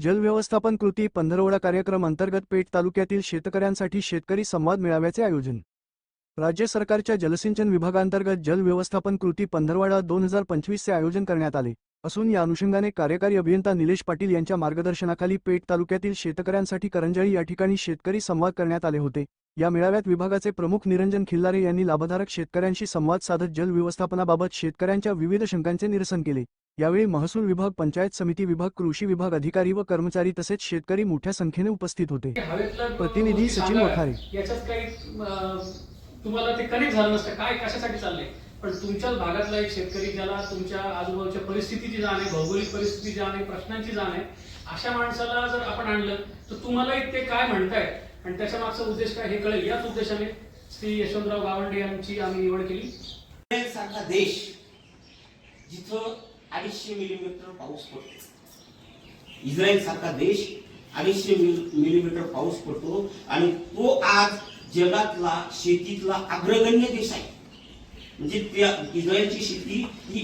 जलव्यवस्थापन कृती पंधरवडा कार्यक्रम अंतर्गत पेठ तालुक्यातील शेतकऱ्यांसाठी शेतकरी संवाद मेळाव्याचे आयोजन. राज्य सरकारच्या जलसिंचन विभागांतर्गत जल व्यवस्थापन कृती पंधरवाडा दोन हजार पंचवीसचे आयोजन करण्यात आले. असून या अनुषंगाने कार्यकारी अभियंता निलेश पाटील यांच्या मार्गदर्शनाखाली पेठ तालुक्यातील शेतकऱ्यांसाठी करंजाळी या ठिकाणी शेतकरी संवाद करण्यात आले होते. या मेळाव्यात विभागाचे प्रमुख निरंजन खिल्लारे यांनी लाभधारक शेतकऱ्यांशी संवाद साधत जल व्यवस्थापनाबाबत शेतकऱ्यांच्या विविध शंकांचे निरसन केले. यावेळी महसूल विभाग पंचायत समिती विभाग कृषी विभाग अधिकारी व कर्मचारी तसेच शेतकरी मोठ्या संख्येने उपस्थित होते. प्रतिनिधी सचिन वखारे. तुम्हाला ते कनेक्ट झालं नसतं. काय कशासाठी चाललंय? पण तुमच्याच भागातला एक शेतकरी ज्याला तुमच्या आजूबाजूच्या परिस्थितीची जाण आहे भौगोलिक परिस्थिती जाण आहे प्रश्नांची जाण आहे अशा माणसाला जर आपण आणलं तर तुम्हालाही ते काय म्हणतायत? आणि त्याच्या मागचा उद्देश काय? हे कळेल. याच उद्देशाने श्री यशवंतराव गावंडे यांची आम्ही निवड केली. देश जिथं अडीचशे मिलीमीटर पाऊस पडतो. इस्रायल सारखा देश अडीचशे मिलीमीटर पाऊस पडतो आणि तो आज जगातला शेतीतला अग्रगण्य देश आहे. म्हणजे त्या इस्रायलची शेती ही